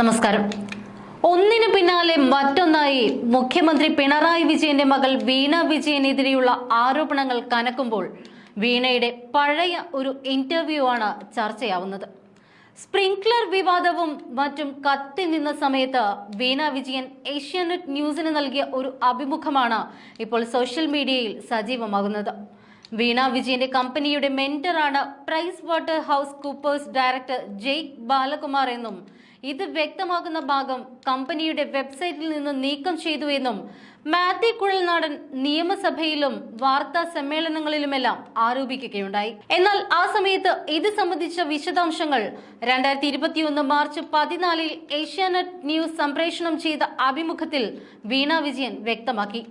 നമസ്കാരം. ഒന്നിന് പിന്നാലെ മറ്റൊന്നായി മുഖ്യമന്ത്രി പിണറായി വിജയന്റെ മകൾ വീണ വിജയനെതിരെയുള്ള ആരോപണങ്ങൾ കനക്കുമ്പോൾ വീണയുടെ പഴയ ഒരു ഇന്റർവ്യൂ ആണ് ചർച്ചയാവുന്നത്. സ്പ്രിങ്ക്ലർ വിവാദവും മറ്റും കത്തി നിന്ന സമയത്ത് വീണ വിജയൻ ഏഷ്യാനെറ്റ് ന്യൂസിന് നൽകിയ ഒരു അഭിമുഖമാണ് ഇപ്പോൾ സോഷ്യൽ മീഡിയയിൽ സജീവമാകുന്നത്. വീണ വിജയന്റെ കമ്പനിയുടെ മെന്ററാണ് Price Water House Coopers director Jaik Balakumar എന്നും ഇത് വ്യക്തമാകുന്ന ഭാഗം കമ്പനിയുടെ വെബ്സൈറ്റിൽ നിന്ന് നീക്കം ചെയ്തു എന്നും മാത്യു കുഴൽനാടൻ നിയമസഭയിലും വാർത്താ സമ്മേളനങ്ങളിലുമെല്ലാം ആരോപിക്കുകയുണ്ടായി. എന്നാൽ ആ സമയത്ത് ഇത് സംബന്ധിച്ച വിശദാംശങ്ങൾ രണ്ടായിരത്തി ഇരുപത്തിയൊന്ന് മാർച്ച് പതിനാലിൽ ഏഷ്യാനെറ്റ് ന്യൂസ് സംപ്രേഷണം ചെയ്ത അഭിമുഖത്തിൽ വീണ വിജയൻ വ്യക്തമാക്കി.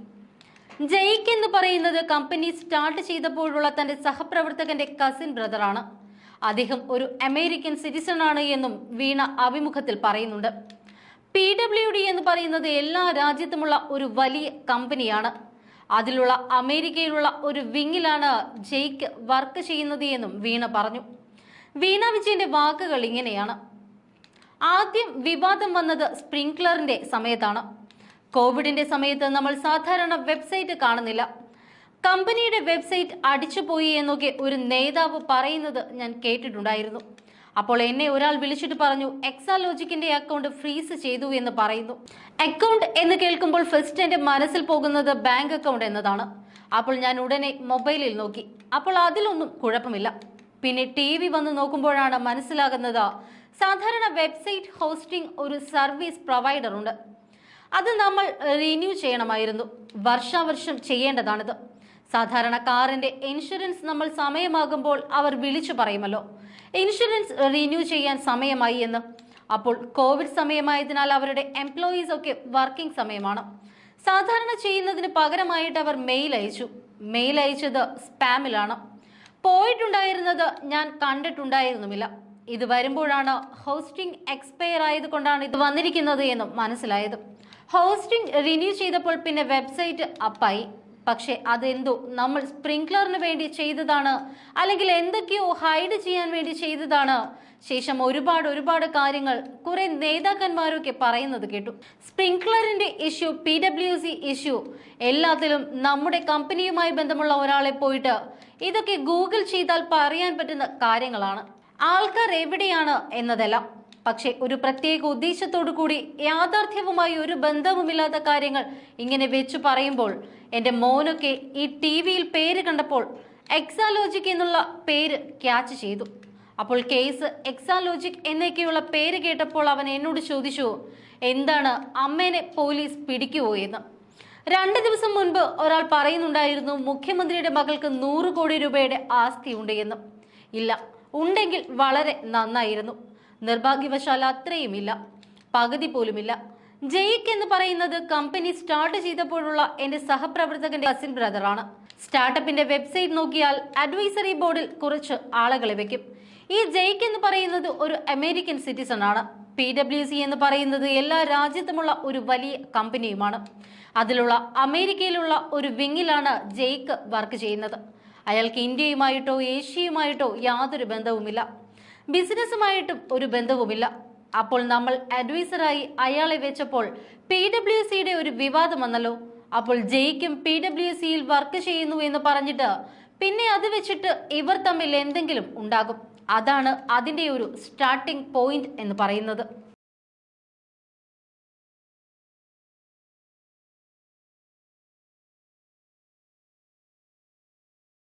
ജയിക്ക് എന്ന് പറയുന്നത് കമ്പനി സ്റ്റാർട്ട് ചെയ്തപ്പോഴുള്ള തന്റെ സഹപ്രവർത്തകന്റെ കസിൻ ബ്രദറാണ് അദ്ദേഹം ഒരു അമേരിക്കൻ സിറ്റിസൺ ആണ് എന്നും വീണ അഭിമുഖത്തിൽ പറയുന്നുണ്ട്. പി ഡബ്ല്യു ഡി എന്ന് പറയുന്നത് എല്ലാ രാജ്യത്തുമുള്ള ഒരു വലിയ കമ്പനിയാണ്. അതിലുള്ള അമേരിക്കയിലുള്ള ഒരു വിങ്ങിലാണ് ജയ്ക്ക് വർക്ക് ചെയ്യുന്നത് എന്നും വീണ പറഞ്ഞു. വീണ വിജയന്റെ വാക്കുകൾ ഇങ്ങനെയാണ്. ആദ്യം വിവാദം വന്നത് സ്പ്രിംഗ്ലറിന്റെ സമയത്താണ്. കോവിഡിന്റെ സമയത്ത് നമ്മൾ സാധാരണ വെബ്സൈറ്റ് കാണുന്നില്ല. കമ്പനിയുടെ വെബ്സൈറ്റ് അടിച്ചുപോയി എന്നൊക്കെ ഒരു നേതാവ് പറയുന്നത് ഞാൻ കേട്ടിട്ടുണ്ടായിരുന്നു. അപ്പോൾ എന്നെ ഒരാൾ വിളിച്ചിട്ട് പറഞ്ഞു എക്സാലോജിക്കിന്റെ അക്കൗണ്ട് ഫ്രീസ് ചെയ്തു എന്ന് പറയുന്നു. അക്കൗണ്ട് എന്ന് കേൾക്കുമ്പോൾ ഫസ്റ്റ് എന്റെ മനസ്സിൽ പോകുന്നത് ബാങ്ക് അക്കൗണ്ട് എന്നതാണ്. അപ്പോൾ ഞാൻ ഉടനെ മൊബൈലിൽ നോക്കി. അപ്പോൾ അതിലൊന്നും കുഴപ്പമില്ല. പിന്നെ ടി വി വന്ന് നോക്കുമ്പോഴാണ് മനസ്സിലാകുന്നത് സാധാരണ വെബ്സൈറ്റ് ഹോസ്റ്റിംഗ് ഒരു സർവീസ് പ്രൊവൈഡർ ഉണ്ട് അത് നമ്മൾ റിന്യൂ ചെയ്യണമായിരുന്നു. വർഷാവർഷം ചെയ്യേണ്ടതാണിത്. സാധാരണ കാറിന്റെ ഇൻഷുറൻസ് നമ്മൾ സമയമാകുമ്പോൾ അവർ വിളിച്ചു പറയുമല്ലോ. ഇൻഷുറൻസ് റിന്യൂ ചെയ്യാൻ സമയമായി എന്ന്. അപ്പോൾ കോവിഡ് സമയമായതിനാൽ അവരുടെ എംപ്ലോയീസ് ഒക്കെ വർക്കിംഗ് സമയമാണ്. സാധാരണ ചെയ്യുന്നതിന് പകരമായിട്ട് അവർ മെയിൽ അയച്ചു. മെയിൽ അയച്ചത് സ്പാമിലാണ് പോയിട്ടുണ്ടായിരുന്നത് ഞാൻ കണ്ടിട്ടുണ്ടായിരുന്നുമില്ല. ഇത് വരുമ്പോഴാണ് ഹോസ്റ്റിംഗ് എക്സ്പയർ ആയതുകൊണ്ടാണ് ഇത് വന്നിരിക്കുന്നത് എന്നും മനസ്സിലായത്. ഹോസ്റ്റിംഗ് റിന്യൂ ചെയ്തപ്പോൾ പിന്നെ വെബ്സൈറ്റ് അപ്പായി പക്ഷെ അതെന്തോ നമ്മൾ സ്പ്രിങ്ക്ലറിന് വേണ്ടി ചെയ്തതാണ്. അല്ലെങ്കിൽ എന്തൊക്കെയോ ഹൈഡ് ചെയ്യാൻ വേണ്ടി ചെയ്തതാണ്. ശേഷം ഒരുപാട് ഒരുപാട് കാര്യങ്ങൾ കുറെ നേതാക്കന്മാരൊക്കെ പറയുന്നത് കേട്ടു. സ്പ്രിങ്ക്ലറിന്റെ issue P W C issue എല്ലാത്തിലും നമ്മുടെ കമ്പനിയുമായി ബന്ധമുള്ള ഒരാളെ പോയിട്ട് ഇതൊക്കെ ഗൂഗിൾ ചെയ്താൽ പറയാൻ പറ്റുന്ന കാര്യങ്ങളാണ്. ആൾക്കാർ എവിടെയാണ് എന്നതല്ല. പക്ഷേ ഒരു പ്രത്യേക ഉദ്ദേശത്തോടു കൂടി യാഥാർത്ഥ്യവുമായി ഒരു ബന്ധവുമില്ലാത്ത കാര്യങ്ങൾ ഇങ്ങനെ വെച്ചു പറയുമ്പോൾ എന്റെ മോനൊക്കെ ഈ ടി വിയിൽ പേര് കണ്ടപ്പോൾ എക്സാലോജിക് എന്നുള്ള പേര് ക്യാച്ച് ചെയ്തു. അപ്പോൾ കേസ് എക്സാലോജിക് എന്നൊക്കെയുള്ള പേര് കേട്ടപ്പോൾ അവൻ എന്നോട് ചോദിച്ചു എന്താണ് അമ്മേനെ പോലീസ് പിടിക്കുവോ എന്ന്? രണ്ട് ദിവസം മുൻപ് ഒരാൾ പറയുന്നുണ്ടായിരുന്നു മുഖ്യമന്ത്രിയുടെ മകൾക്ക് നൂറ് കോടി രൂപയുടെ ആസ്തി ഉണ്ട് എന്ന്. ഇല്ല ഉണ്ടെങ്കിൽ വളരെ നന്നായിരുന്നു. നിർഭാഗ്യവശാൽ അത്രയുമില്ല. പകുതി പോലുമില്ല. ജയിക്ക് എന്ന് പറയുന്നത് കമ്പനി സ്റ്റാർട്ട് ചെയ്തപ്പോഴുള്ള എന്റെ സഹപ്രവർത്തകന്റെ കസിൻ ബ്രദറാണ് സ്റ്റാർട്ടപ്പിന്റെ വെബ്സൈറ്റ് നോക്കിയാൽ അഡ്വൈസറി ബോർഡിൽ കുറച്ച് ആളുകളെ വെക്കും. ഈ ജയിക്ക് എന്ന് പറയുന്നത് ഒരു അമേരിക്കൻ സിറ്റിസൺ ആണ്. പി ഡബ്ല്യു സി എന്ന് പറയുന്നത് എല്ലാ രാജ്യത്തുമുള്ള ഒരു വലിയ കമ്പനിയുമാണ് അതിലുള്ള അമേരിക്കയിലുള്ള ഒരു വിങ്ങിലാണ് ജെയ്ക്ക് വർക്ക് ചെയ്യുന്നത്. അയാൾക്ക് ഇന്ത്യയുമായിട്ടോ ഏഷ്യയുമായിട്ടോ യാതൊരു ബന്ധവുമില്ല. ബിസിനസ്സുമായിട്ടും ഒരു ബന്ധവുമില്ല. അപ്പോൾ നമ്മൾ അഡ്വൈസറായി അയാളെ വെച്ചപ്പോൾ പി ഡബ്ല്യു സിയുടെ ഒരു വിവാദം വന്നല്ലോ. അപ്പോൾ ജയിക്കും പി ഡബ്ല്യു സിയിൽ വർക്ക് ചെയ്യുന്നു എന്ന് പറഞ്ഞിട്ട് പിന്നെ അത് വെച്ചിട്ട് ഇവർ തമ്മിൽ എന്തെങ്കിലും ഉണ്ടാകും. അതാണ് അതിന്റെ ഒരു സ്റ്റാർട്ടിംഗ് പോയിന്റ് എന്ന് പറയുന്നത്.